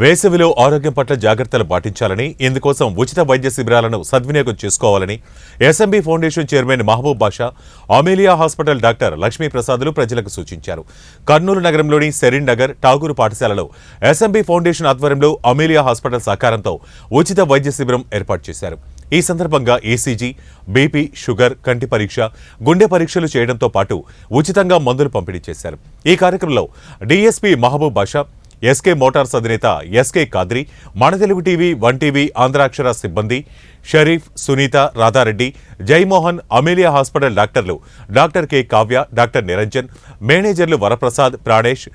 వేసవిలో ఆరోగ్యం పట్ల జాగ్రత్తలు పాటించాలని ఇందుకోసం ఉచిత వైద్య శిబిరాలను సద్వినియోగం చేసుకోవాలని SMB foundation chairman Mahaboob Basha Amelia hospital doctor లక్ష్మీప్రసాదులు ప్రజలకు సూచించారు. కర్నూలు నగరంలోని సెరిన్ నగర్ ఠాగూరు పాఠశాలలో ఎస్ఎంబి ఫౌండేషన్ ఆధ్వర్యంలో అమేలియా హాస్పిటల్ సహకారంతో ఉచిత వైద్య శిబిరం ఏర్పాటు చేశారు. ఈ సందర్భంగా ఏసీజీ బీపీ షుగర్ కంటి పరీక్ష గుండె పరీక్షలు చేయడంతో పాటు ఉచితంగా మందులు పంపిణీ చేశారు. ఈ కార్యక్రమంలో DSP Mahaboob Basha SK motors అధినేత ఎస్కే కాద్రి మన Telugu TV one TV Andhrakshara సిబ్బంది షరీఫ్ సునీత రాధారెడ్డి జైమోహన్ అమేలియా హాస్పిటల్ డాక్టర్లు doctor K Kavya doctor Niranjan మేనేజర్లు వరప్రసాద్ ప్రాణేష్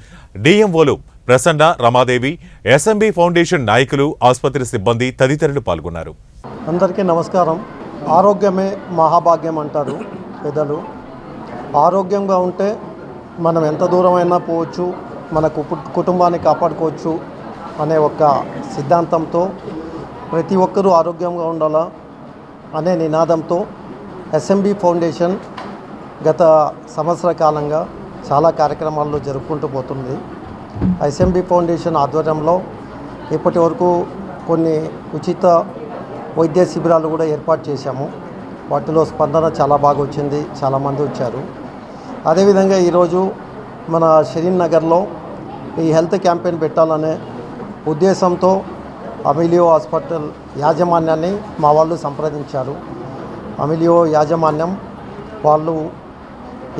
డిఎంఓలు ప్రసన్న రమాదేవి ఎస్ఎంబి ఫౌండేషన్ నాయకులు ఆసుపత్రి సిబ్బంది తదితరులు పాల్గొన్నారు. అందరికీ నమస్కారం. ఆరోగ్యమే మహాభాగ్యం అంటారు పెద్దలు ఆరోగ్యంగా ఉంటే మనం ఎంత దూరమైనా పోవచ్చు. మన కుటుంబాన్ని కాపాడుకోవచ్చు అనే ఒక సిద్ధాంతంతో ప్రతి ఒక్కరూ ఆరోగ్యంగా ఉండాలా అనే నినాదంతో ఎస్ఎంబి ఫౌండేషన్ గత సంవత్సర కాలంగా చాలా కార్యక్రమాల్లో జరుపుకుంటూ పోతుంది. ఎస్ఎంబి ఫౌండేషన్ ఆధ్వర్యంలో ఇప్పటి వరకు కొన్ని ఉచిత వైద్య శిబిరాలు కూడా ఏర్పాటు చేశాము. వాటిలో స్పందన చాలా బాగా వచ్చింది చాలామంది వచ్చారు. అదేవిధంగా ఈరోజు మన షరీన్ నగర్లో ఈ హెల్త్ క్యాంపెయిన్ పెట్టాలనే ఉద్దేశంతో అమిలియో హాస్పిటల్ యాజమాన్యాన్ని మా వాళ్ళు సంప్రదించారు. అమిలియో యాజమాన్యం వాళ్ళు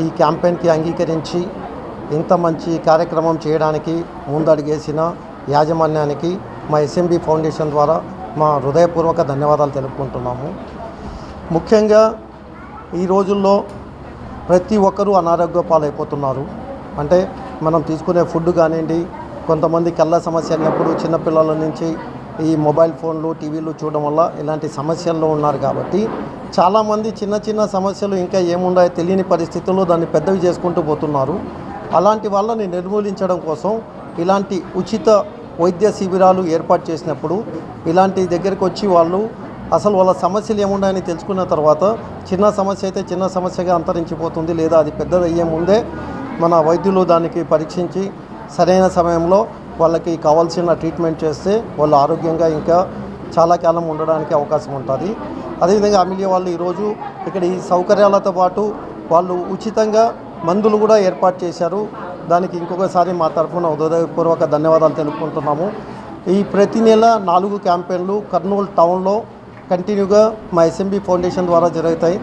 ఈ క్యాంపెయిన్కి అంగీకరించి ఇంత మంచి కార్యక్రమం చేయడానికి ముందడుగేసిన యాజమాన్యానికి మా ఎస్ఎంబి ఫౌండేషన్ ద్వారా మా హృదయపూర్వక ధన్యవాదాలు తెలుపుకుంటున్నాము. ముఖ్యంగా ఈ రోజుల్లో ప్రతి ఒక్కరూ అనారోగ్య పాలైపోతున్నారు అంటే మనం తీసుకునే ఫుడ్ కానివ్వండి కొంతమంది కళ్ళ సమస్య అన్నప్పుడు చిన్నపిల్లల నుంచి ఈ మొబైల్ ఫోన్లు టీవీలు చూడడం వల్ల ఇలాంటి సమస్యల్లో ఉన్నారు కాబట్టి చాలామంది చిన్న చిన్న సమస్యలు ఇంకా ఏముండాయో తెలియని పరిస్థితుల్లో దాన్ని పెద్దవి చేసుకుంటూ పోతున్నారు. అలాంటి వాళ్ళని నిర్మూలించడం కోసం ఇలాంటి ఉచిత వైద్య శిబిరాలు ఏర్పాటు చేసినప్పుడు ఇలాంటి దగ్గరికి వచ్చి వాళ్ళు అసలు వాళ్ళ సమస్యలు ఏమున్నాయని తెలుసుకున్న తర్వాత చిన్న సమస్య అయితే చిన్న సమస్యగా అంతరించిపోతుంది లేదా అది పెద్దది అయ్యే ముందే మన వైద్యులు దానికి పరీక్షించి సరైన సమయంలో వాళ్ళకి కావాల్సిన ట్రీట్మెంట్ చేస్తే వాళ్ళు ఆరోగ్యంగా ఇంకా చాలా కాలం ఉండడానికి అవకాశం ఉంటుంది. అదేవిధంగా అమిలియా వాళ్ళు ఈరోజు ఇక్కడ ఈ సౌకర్యాలతో పాటు వాళ్ళు ఉచితంగా మందులు కూడా ఏర్పాటు చేశారు. దానికి ఇంకొకసారి మా తరఫున హృదయపూర్వక ధన్యవాదాలు తెలుపుకుంటున్నాము. ఈ ప్రతి నెల నాలుగు క్యాంపెయిన్లు కర్నూలు టౌన్లో కంటిన్యూగా మా ఎస్ఎంబి ఫౌండేషన్ ద్వారా జరుగుతాయి.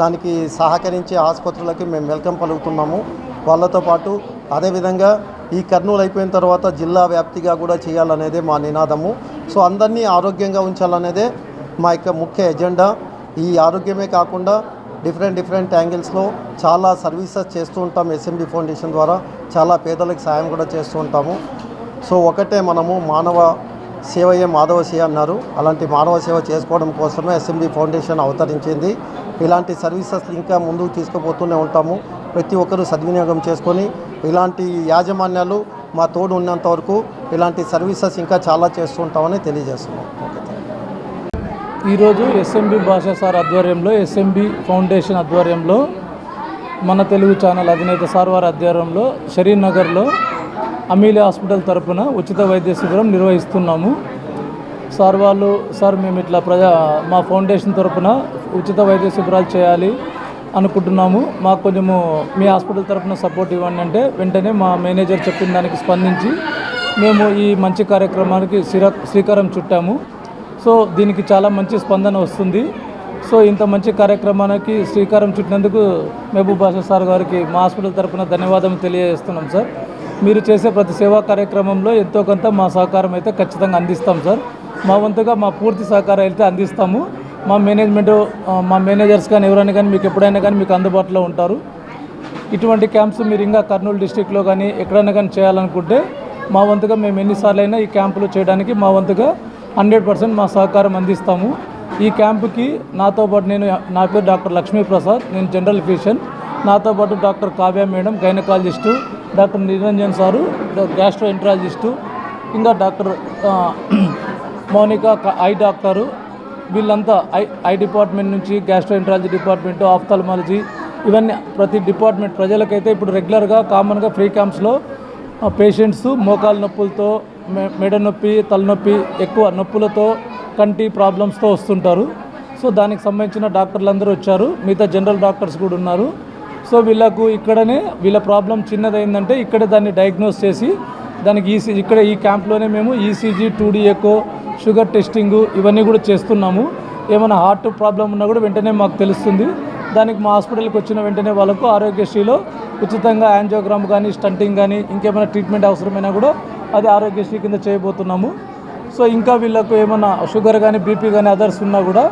దానికి సహకరించే ఆసుపత్రులకి మేము వెల్కమ్ పలుకుతున్నాము. వాళ్ళతో పాటు అదేవిధంగా ఈ కర్నూలు అయిపోయిన తర్వాత జిల్లా వ్యాప్తిగా కూడా చేయాలనేదే మా నినాదము. సో అందరినీ ఆరోగ్యంగా ఉంచాలనేదే మా యొక్క ముఖ్య ఎజెండా. ఈ ఆరోగ్యమే కాకుండా డిఫరెంట్ డిఫరెంట్ యాంగిల్స్లో చాలా సర్వీసెస్ చేస్తూ ఉంటాం ఎస్ఎంబి ఫౌండేషన్ ద్వారా. చాలా పేదలకు సాయం కూడా చేస్తూ ఉంటాము. సో ఒకటే మనము మానవ సేవయే మాధవ సేవ అన్నారు. అలాంటి మానవ సేవ చేసుకోవడం కోసమే ఎస్ఎంబి ఫౌండేషన్ అవతరించింది. ఇలాంటి సర్వీసెస్ ఇంకా ముందుకు తీసుకుపోతూనే ఉంటాము. ప్రతి ఒక్కరూ సద్వినియోగం చేసుకొని ఇలాంటి యాజమాన్యాలు మా తోడు ఉన్నంత వరకు ఇలాంటి సర్వీసెస్ ఇంకా చాలా చేస్తూ ఉంటామని తెలియజేస్తున్నాం. ఓకే ఈరోజు ఎస్ఎంబి భాషా సార్ ఆధ్వర్యంలో ఎస్ఎంబి ఫౌండేషన్ ఆధ్వర్యంలో మన తెలుగు ఛానల్ అధినేత సార్ వారి ఆధ్వర్యంలో షరీనగర్లో అమీలి హాస్పిటల్ తరపున ఉచిత వైద్య శిబిరం నిర్వహిస్తున్నాము. సార్ వాళ్ళు సార్ మేము ఇట్లా ప్రజా మా ఫౌండేషన్ తరపున ఉచిత వైద్య శిబిరాలు చేయాలి. అనుకుంటున్నాము. మాకు కొంచెము మీ హాస్పిటల్ తరపున సపోర్ట్ ఇవ్వండి అంటే వెంటనే మా మేనేజర్ చెప్పిన దానికి స్పందించి మేము ఈ మంచి కార్యక్రమానికి శ్రీరా శ్రీకారం చుట్టాము. సో దీనికి చాలా మంచి స్పందన వస్తుంది. సో ఇంత మంచి కార్యక్రమానికి శ్రీకారం చుట్టినందుకు మహబూబ్ బాషా సార్ గారికి మా హాస్పిటల్ తరఫున ధన్యవాదం తెలియజేస్తున్నాం సార్. మీరు చేసే ప్రతి సేవా కార్యక్రమంలో ఎంతో కొంత మా సహకారం అయితే ఖచ్చితంగా అందిస్తాం సార్. మా వంతుగా మా పూర్తి సహకారం అయితే అందిస్తాము. మా మేనేజ్మెంట్ మా మేనేజర్స్ కానీ ఎవరైనా కానీ మీకు ఎప్పుడైనా కానీ మీకు అందుబాటులో ఉంటారు. ఇటువంటి క్యాంప్స్ మీరు ఇంకా కర్నూలు డిస్టిక్లో కానీ ఎక్కడైనా కానీ చేయాలనుకుంటే మా వంతుగా మేము ఎన్నిసార్లు అయినా ఈ క్యాంపులు చేయడానికి మా వంతుగా హండ్రెడ్ పర్సెంట్ మా సహకారం అందిస్తాము. ఈ క్యాంపుకి నాతో పాటు నేను నా పేరు డాక్టర్ లక్ష్మీప్రసాద్ నేను జనరల్ ఫిజిషియన్. నాతో పాటు doctor Kavya madam gynaecologist doctor Niranjan sir gastroenterologist ఇంకా డాక్టర్ మౌనిక ఐ డాక్టరు వీళ్ళంతా ఐ ఐ డిపార్ట్మెంట్ నుంచి గ్యాస్ట్రోఎంట్రాలజీ డిపార్ట్మెంట్ ఆఫ్థల్మాలజీ ఇవన్నీ ప్రతి డిపార్ట్మెంట్ ప్రజలకైతే ఇప్పుడు రెగ్యులర్గా కామన్గా ఫ్రీ క్యాంప్స్లో పేషెంట్స్ మోకాలు నొప్పులతో మె- మెడ నొప్పి తలనొప్పి ఎక్కువ నొప్పులతో కంటి ప్రాబ్లమ్స్తో వస్తుంటారు. సో దానికి సంబంధించిన డాక్టర్లు అందరూ వచ్చారు. మిగతా జనరల్ డాక్టర్స్ కూడా ఉన్నారు. సో వీళ్ళకు ఇక్కడనే వీళ్ళ ప్రాబ్లం చిన్నదైందంటే ఇక్కడే దాన్ని డయాగ్నోస్ చేసి దానికి ఈసీ ఇక్కడ ఈ క్యాంప్లోనే మేము ECG two D echo sugar testing ఇవన్నీ కూడా చేస్తున్నాము. ఏమైనా హార్ట్ ప్రాబ్లం ఉన్నా కూడా వెంటనే మాకు తెలుస్తుంది. దానికి మా హాస్పిటల్కి వచ్చిన వెంటనే వాళ్ళకు ఆరోగ్యశ్రీలో ఉచితంగా యాంజియోగ్రామ్ కానీ స్టంటింగ్ కానీ ఇంకేమైనా ట్రీట్మెంట్ అవసరమైనా కూడా అది ఆరోగ్యశ్రీ కింద చేయబోతున్నాము. సో ఇంకా వీళ్ళకు ఏమైనా షుగర్ కానీ బీపీ కానీ అదర్స్ ఉన్నా కూడా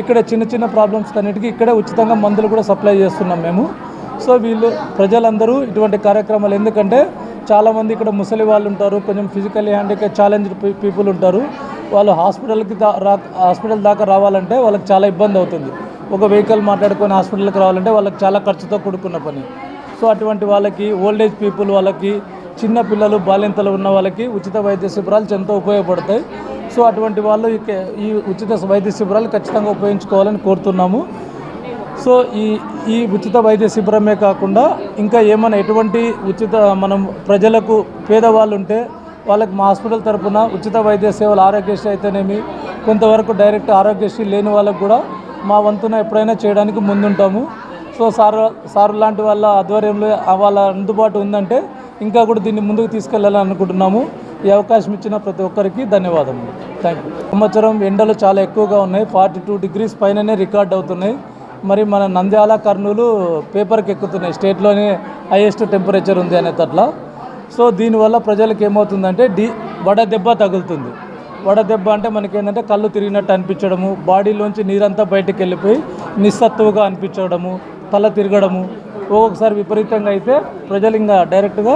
ఇక్కడ చిన్న చిన్న ప్రాబ్లమ్స్ అన్నిటికీ ఇక్కడే ఉచితంగా మందులు కూడా సప్లై చేస్తున్నాం మేము. సో వీళ్ళు ప్రజలందరూ ఇటువంటి కార్యక్రమాలు ఎందుకంటే చాలామంది ఇక్కడ ముసలి వాళ్ళు ఉంటారు కొంచెం ఫిజికల్లీ హ్యాండిక్యాప్ ఛాలెంజ్డ్ పీపుల్ ఉంటారు. వాళ్ళు హాస్పిటల్కి రా హాస్పిటల్ దాకా రావాలంటే వాళ్ళకి చాలా ఇబ్బంది అవుతుంది. ఒక వెహికల్ మాట్లాడుకొని హాస్పిటల్కి రావాలంటే వాళ్ళకి చాలా ఖర్చుతో కూడుకున్న పని. సో అటువంటి వాళ్ళకి ఓల్డ్ ఏజ్ పీపుల్ వాళ్ళకి చిన్న పిల్లలు బాలింతలు ఉన్న వాళ్ళకి ఉచిత వైద్య శిబిరాలు ఎంతో ఉపయోగపడతాయి. సో అటువంటి వాళ్ళు ఈ ఉచిత వైద్య శిబిరాలు ఖచ్చితంగా ఉపయోగించుకోవాలని కోరుతున్నాము. సో ఈ ఈ ఉచిత వైద్య శిబిరమే కాకుండా ఇంకా ఏమైనా ఎటువంటి ఉచిత మనం ప్రజలకు పేదవాళ్ళు ఉంటే వాళ్ళకి మా హాస్పిటల్ తరపున ఉచిత వైద్య సేవలు ఆరోగ్యశ్రీ అయితేనేమి కొంతవరకు డైరెక్ట్ ఆరోగ్యశ్రీ లేని వాళ్ళకు కూడా మా వంతున ఎప్పుడైనా చేయడానికి ముందుంటాము. సో సార్ సార్ లాంటి వాళ్ళ ఆధ్వర్యంలో వాళ్ళ అందుబాటు ఉందంటే ఇంకా కూడా దీన్ని ముందుకు తీసుకెళ్ళాలని అనుకుంటున్నాము. ఈ అవకాశం ఇచ్చిన ప్రతి ఒక్కరికి ధన్యవాదములు. థ్యాంక్ యూ సంవత్సరం ఎండలు చాలా ఎక్కువగా ఉన్నాయి. ఫార్టీ టూ డిగ్రీస్ పైననే రికార్డ్ అవుతున్నాయి. మరి మన నంద్యాల కర్నూలు పేపర్కి ఎక్కుతున్నాయి. స్టేట్లోనే హైయెస్ట్ టెంపరేచర్ ఉంది అనేటట్లా. సో దీనివల్ల ప్రజలకు ఏమవుతుందంటే డి వడ దెబ్బ తగులుతుంది. వడదెబ్బ అంటే మనకి ఏంటంటే కళ్ళు తిరిగినట్టు అనిపించడము బాడీలోంచి నీరంతా బయటకు వెళ్ళిపోయి నిస్సత్తువుగా అనిపించడము తల తిరగడము ఒక్కొక్కసారి విపరీతంగా అయితే ప్రజలు ఇంకా డైరెక్ట్గా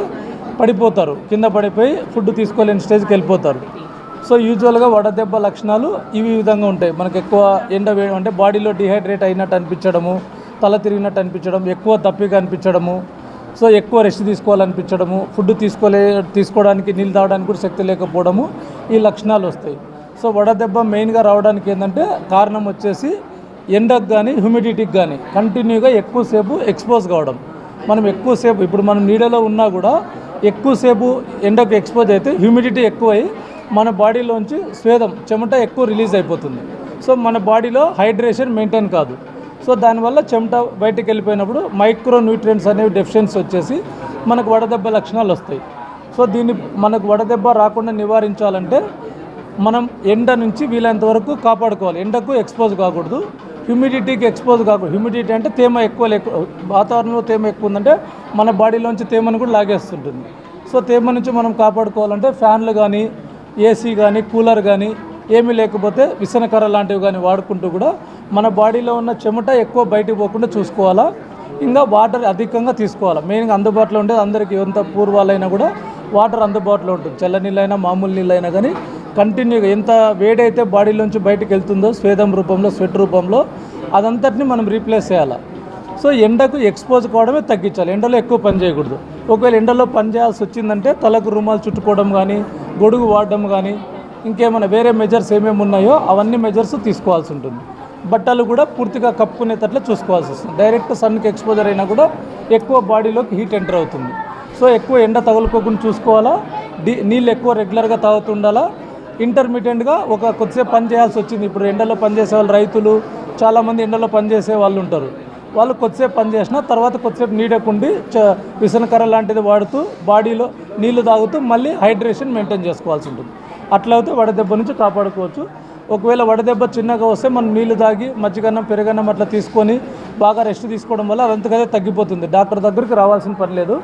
పడిపోతారు. కింద పడిపోయి ఫుడ్ తీసుకోలేని స్టేజ్కి వెళ్ళిపోతారు. సో యూజువల్గా వడదెబ్బ లక్షణాలు ఇవి ఈ విధంగా ఉంటాయి. మనకు ఎక్కువ ఎండ వేయడం అంటే బాడీలో డిహైడ్రేట్ అయినట్టు అనిపించడము తల తిరిగినట్టు అనిపించడం ఎక్కువ తప్పిగా అనిపించడము సో ఎక్కువ రెస్ట్ తీసుకోవాలనిపించడము ఫుడ్ తీసుకోలే తీసుకోవడానికి నీళ్ళు తాగడానికి కూడా శక్తి లేకపోవడము ఈ లక్షణాలు వస్తాయి. సో వడదెబ్బ మెయిన్గా రావడానికి ఏంటంటే కారణం వచ్చేసి ఎండకు కానీ హ్యూమిడిటీకి కానీ కంటిన్యూగా ఎక్కువసేపు ఎక్స్పోజ్ కావడం. మనం ఎక్కువసేపు ఇప్పుడు మనం నీడలో ఉన్నా కూడా ఎక్కువసేపు ఎండకు ఎక్స్పోజ్ అయితే హ్యూమిడిటీ ఎక్కువై మన బాడీలోంచి స్వేదం చెమట ఎక్కువ రిలీజ్ అయిపోతుంది. సో మన బాడీలో హైడ్రేషన్ మెయింటైన్ కాదు. సో దానివల్ల చెమట బయటకు వెళ్ళిపోయినప్పుడు మైక్రో న్యూట్రియంట్స్ అనేవి డెఫిషియన్సీ వచ్చేసి మనకు వడదెబ్బ లక్షణాలు వస్తాయి. సో దీన్ని మనకు వడదెబ్బ రాకుండా నివారించాలంటే మనం ఎండ నుంచి వీలైనంత వరకు కాపాడుకోవాలి. ఎండకు ఎక్స్పోజ్ కాకూడదు. హ్యూమిడిటీకి ఎక్స్పోజ్ కాకూడదు. హ్యూమిడిటీ అంటే తేమ ఎక్కువ లేకు వాతావరణంలో తేమ ఎక్కువ ఉందంటే మన బాడీలోంచి తేమను కూడా లాగేస్తుంటుంది. సో తేమ నుంచి మనం కాపాడుకోవాలంటే ఫ్యాన్లు కానీ ఏసీ కానీ కూలర్ కానీ ఏమీ లేకపోతే విసనకర లాంటివి కానీ వాడుకుంటూ కూడా మన బాడీలో ఉన్న చెమట ఎక్కువ బయటికి పోకుండా చూసుకోవాలా? ఇంకా వాటర్ అధికంగా తీసుకోవాలి? మెయిన్గా అందుబాటులో ఉండేది అందరికీ ఎంత పూర్వాలైనా కూడా వాటర్ అందుబాటులో ఉంటుంది. చల్ల నీళ్ళైనా మామూలు నీళ్ళైనా కానీ కంటిన్యూగా ఎంత వేడైతే బాడీలోంచి బయటకు వెళ్తుందో స్వేదం రూపంలో స్వెట్ రూపంలో అదంతటిని మనం రీప్లేస్ చేయాలి? సో ఎండకు ఎక్స్పోజ్ కావడమే తగ్గించాలి. ఎండలో ఎక్కువ పని చేయకూడదు. ఒకవేళ ఎండలో పని చేయాల్సి వచ్చిందంటే తలకు రుమాలు చుట్టుకోవడం కానీ గొడుగు వాడడం కానీ ఇంకేమైనా వేరే మెజర్స్ ఏమేమి ఉన్నాయో అవన్నీ మెజర్స్ తీసుకోవాల్సి ఉంటుంది. బట్టలు కూడా పూర్తిగా కప్పుకునేటట్లు చూసుకోవాల్సి వస్తుంది. డైరెక్ట్ సన్కి ఎక్స్పోజర్ అయినా కూడా ఎక్కువ బాడీలోకి హీట్ ఎంటర్ అవుతుంది. సో ఎక్కువ ఎండ తగులుకోకుండా చూసుకోవాలా? డి నీళ్ళు ఎక్కువ రెగ్యులర్గా తాగుతుండాలా ఇంటర్మీడియట్గా ఒక కొద్దిసేపు పని చేయాల్సి వచ్చింది. ఇప్పుడు ఎండలో పనిచేసే వాళ్ళు రైతులు చాలామంది ఎండలో పనిచేసే వాళ్ళు ఉంటారు. వాళ్ళు కొద్దిసేపు పని చేసిన తర్వాత కొద్దిసేపు నీడకుండి చ విసనకర్ర లాంటిది వాడుతూ బాడీలో నీళ్ళు తాగుతూ మళ్ళీ హైడ్రేషన్ మెయింటైన్ చేసుకోవాల్సి ఉంటుంది. అట్లా అయితే వడదెబ్బ నుంచి కాపాడుకోవచ్చు. ఒకవేళ వడదెబ్బ చిన్నగా వస్తే మనం నీళ్ళు తాగి మజ్జిగన్నం పెరుగన్నం అట్లా తీసుకొని బాగా రెస్ట్ తీసుకోవడం వల్ల అదంతకదే తగ్గిపోతుంది. డాక్టర్ దగ్గరికి రావాల్సిన పని లేదు.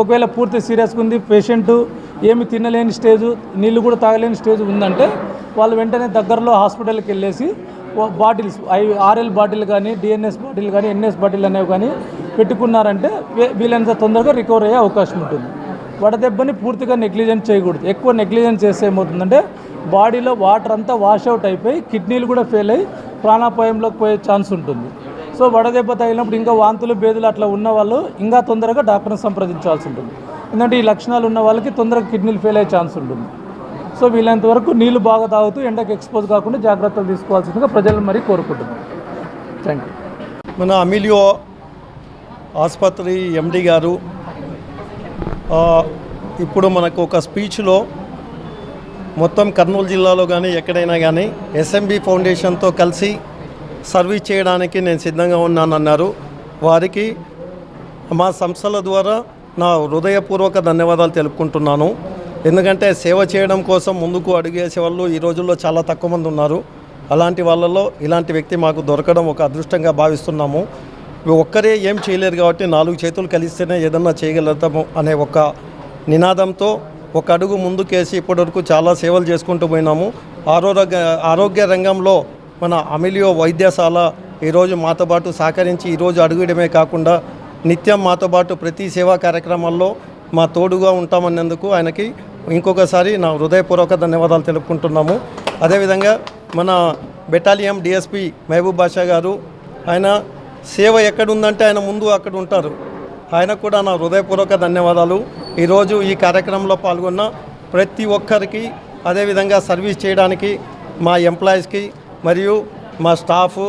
ఒకవేళ పూర్తి సీరియస్గా ఉంది పేషెంట్ ఏమి తినలేని స్టేజ్ నీళ్ళు కూడా తాగలేని స్టేజ్ ఉందంటే వాళ్ళు వెంటనే దగ్గరలో హాస్పిటల్కి వెళ్ళేసి బాటిల్స్ ఐ ఆర్ఎల్ బాటిల్ కానీ డిఎన్ఎస్ బాటిల్ కానీ ఎన్ఎస్ బాటిల్ అనేవి కానీ పెట్టుకున్నారంటే వీలైనంత తొందరగా రికవర్ అయ్యే అవకాశం ఉంటుంది. వడదెబ్బని పూర్తిగా నెగ్లిజెన్స్ చేయకూడదు. ఎక్కువ నెగ్లిజెన్స్ చేస్తే ఏమవుతుందంటే బాడీలో వాటర్ అంతా వాష్ అవుట్ అయిపోయి కిడ్నీలు కూడా ఫెయిల్ అయ్యి ప్రాణాపాయంలోకి పోయే ఛాన్స్ ఉంటుంది. సో వడదెబ్బ తగిలినప్పుడు ఇంకా వాంతులు బేదులు అట్లా ఉన్న వాళ్ళు ఇంకా తొందరగా డాక్టర్ని సంప్రదించాల్సి ఉంటుంది. ఎందుకంటే ఈ లక్షణాలు ఉన్న వాళ్ళకి తొందరగా కిడ్నీలు ఫెయిల్ అయ్యే ఛాన్స్ ఉంటుంది. సో వీలైనంత వరకు నీళ్ళు బాగా తాగుతూ ఎండకు ఎక్స్పోజ్ కాకుండా జాగ్రత్తలు తీసుకోవాల్సిందిగా ప్రజలను మరీ కోరుకుంటున్నాం. థ్యాంక్ యూ మన అమిలియో ఆసుపత్రి ఎండి గారు ఇప్పుడు మనకు ఒక స్పీచ్లో మొత్తం కర్నూలు జిల్లాలో కానీ ఎక్కడైనా కానీ ఎస్ఎంబి ఫౌండేషన్తో కలిసి సర్వీస్ చేయడానికి నేను సిద్ధంగా ఉన్నానన్నారు. వారికి మా సంస్థల ద్వారా నా హృదయపూర్వక ధన్యవాదాలు తెలుపుకుంటున్నాను. ఎందుకంటే సేవ చేయడం కోసం ముందుకు అడుగేసే వాళ్ళు ఈ రోజుల్లో చాలా తక్కువ మంది ఉన్నారు. అలాంటి వాళ్ళలో ఇలాంటి వ్యక్తి మాకు దొరకడం ఒక అదృష్టంగా భావిస్తున్నాము. ఒక్కరే ఏం చేయలేరు కాబట్టి నాలుగు చేతులు కలిస్తేనే ఏదన్నా చేయగలుగుతాము అనే ఒక నినాదంతో ఒక అడుగు ముందుకేసి ఇప్పటివరకు చాలా సేవలు చేసుకుంటూ పోయినాము. ఆరోగ్య ఆరోగ్య రంగంలో మన అమిలియో వైద్యశాల ఈరోజు మాతో పాటు సహకరించి ఈరోజు అడుగుయడమే కాకుండా నిత్యం మాతో పాటు ప్రతి సేవా కార్యక్రమాల్లో మా తోడుగా ఉంటామన్నందుకు ఆయనకి ఇంకొకసారి నా హృదయపూర్వక ధన్యవాదాలు తెలుపుకుంటున్నాము. అదేవిధంగా మన బెటాలియం డిఎస్పి మహబూబ్ బాషా గారు ఆయన సేవ ఎక్కడుందంటే ఆయన ముందు అక్కడ ఉంటారు. ఆయనకు కూడా నా హృదయపూర్వక ధన్యవాదాలు. ఈరోజు ఈ కార్యక్రమంలో పాల్గొన్న ప్రతి ఒక్కరికి అదేవిధంగా సర్వీస్ చేయడానికి మా ఎంప్లాయీస్కి మరియు మా స్టాఫ్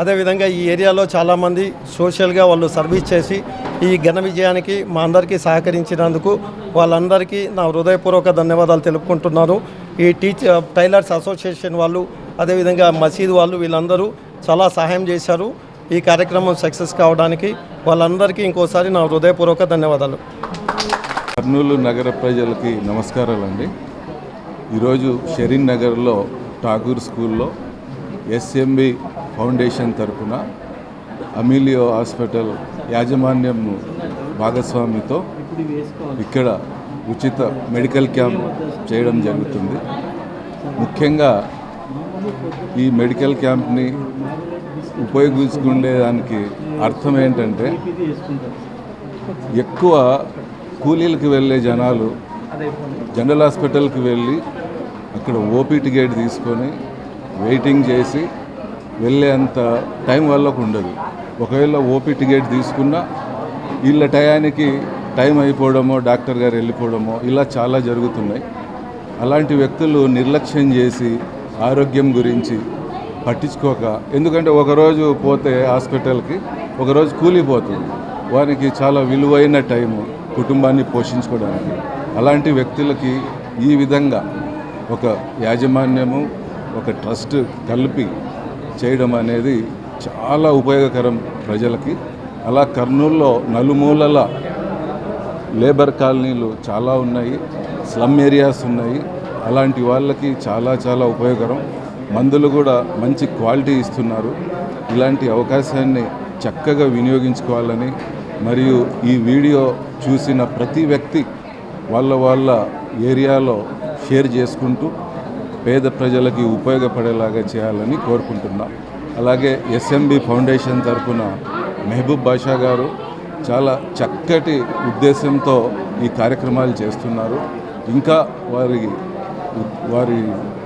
అదేవిధంగా ఈ ఏరియాలో చాలామంది సోషల్గా వాళ్ళు సర్వీస్ చేసి ఈ ఘన విజయానికి మా అందరికీ సహకరించినందుకు వాళ్ళందరికీ నా హృదయపూర్వక ధన్యవాదాలు తెలుపుకుంటున్నాను. ఈ టీచర్ టైలర్స్ అసోసియేషన్ వాళ్ళు అదేవిధంగా మసీద్ వాళ్ళు వీళ్ళందరూ చాలా సహాయం చేశారు. ఈ కార్యక్రమం సక్సెస్ కావడానికి వాళ్ళందరికీ ఇంకోసారి నా హృదయపూర్వక ధన్యవాదాలు. కర్నూలు నగర ప్రజలకి నమస్కారాలండి. ఈరోజు షరీన్ నగర్లో ఠాగూర్ స్కూల్లో ఎస్ఎంబి ఫౌండేషన్ తరఫున అమీలియో హాస్పిటల్ యాజమాన్యం భాగస్వామితో ఇక్కడ ఉచిత మెడికల్ క్యాంప్ చేయడం జరుగుతుంది. ముఖ్యంగా ఈ మెడికల్ క్యాంప్ని ఉపయోగించుకునేదానికి అర్థం ఏంటంటే ఎక్కువ కూలీలకు వెళ్ళే జనాలు జనరల్ హాస్పిటల్కి వెళ్ళి అక్కడ ఓపీటీ గేట్ తీసుకొని వెయిటింగ్ చేసి వెళ్ళే అంత టైం వాళ్ళకు ఉండదు. ఒకవేళ ఓపీ టికెట్ తీసుకున్నా వీళ్ళ టయానికి టైం అయిపోవడమో డాక్టర్ గారు వెళ్ళిపోవడమో ఇలా చాలా జరుగుతున్నాయి. అలాంటి వ్యక్తులు నిర్లక్ష్యం చేసి ఆరోగ్యం గురించి పట్టించుకోక. ఎందుకంటే ఒకరోజు పోతే హాస్పిటల్కి ఒకరోజు కూలిపోతుంది వారికి చాలా విలువైన టైము కుటుంబాన్ని పోషించుకోవడానికి. అలాంటి వ్యక్తులకి ఈ విధంగా ఒక యాజమాన్యము ఒక ట్రస్ట్ కలిపి చేయడం అనేది చాలా ఉపయోగకరం ప్రజలకి. అలా కర్నూలులో నలుమూలల లేబర్ కాలనీలు చాలా ఉన్నాయి. స్లమ్ ఏరియాస్ ఉన్నాయి. అలాంటి వాళ్ళకి చాలా చాలా ఉపయోగకరం. మందులు కూడా మంచి క్వాలిటీ ఇస్తున్నారు. ఇలాంటి అవకాశాన్ని చక్కగా వినియోగించుకోవాలని మరియు ఈ వీడియో చూసిన ప్రతి వ్యక్తి వాళ్ళ వాళ్ళ ఏరియాలో షేర్ చేసుకుంటూ పేద ప్రజలకి ఉపయోగపడేలాగా చేయాలని కోరుకుంటున్నాం. అలాగే ఎస్ఎంబి ఫౌండేషన్ తరఫున మెహబూబ్ బాషా గారు చాలా చక్కటి ఉద్దేశంతో ఈ కార్యక్రమాలు చేస్తున్నారు. ఇంకా వారి వారి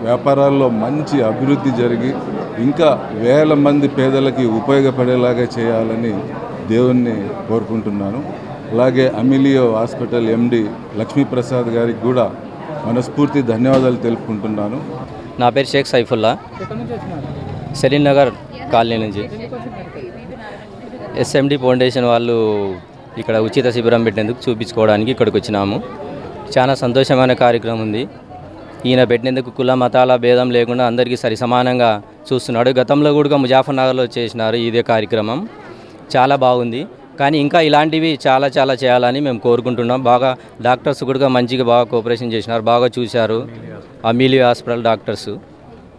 వ్యాపారాల్లో మంచి అభివృద్ధి జరిగి ఇంకా వేల మంది పేదలకి ఉపయోగపడేలాగా చేయాలని దేవుణ్ణి కోరుకుంటున్నాను. అలాగే అమిలియో హాస్పిటల్ ఎండి లక్ష్మీప్రసాద్ గారికి కూడా మనస్ఫూర్తి ధన్యవాదాలు తెలుపుకుంటున్నాను. నా పేరు షేక్ సైఫుల్లా. సలీం నగర్ కాలనీ నుంచి. ఎస్ఎండి ఫౌండేషన్ వాళ్ళు ఇక్కడ ఉచిత శిబిరం పెట్టేందుకు చూపించుకోవడానికి ఇక్కడికి వచ్చినాము. చాలా సంతోషమైన కార్యక్రమం ఉంది. ఈయన పెట్టినందుకు కుల మతాల భేదం లేకుండా అందరికీ సరి సమానంగా చూస్తున్నాడు. గతంలో కూడా ముజాఫర్ నగర్లో చేసినారు ఇదే కార్యక్రమం. చాలా బాగుంది. కానీ ఇంకా ఇలాంటివి చాలా చాలా చేయాలని మేము కోరుకుంటున్నాం. బాగా డాక్టర్స్ కూడా మంచిగా బాగా కోఆపరేషన్ చేసినారు. బాగా చూశారు. అమీలి హాస్పిటల్ డాక్టర్స్.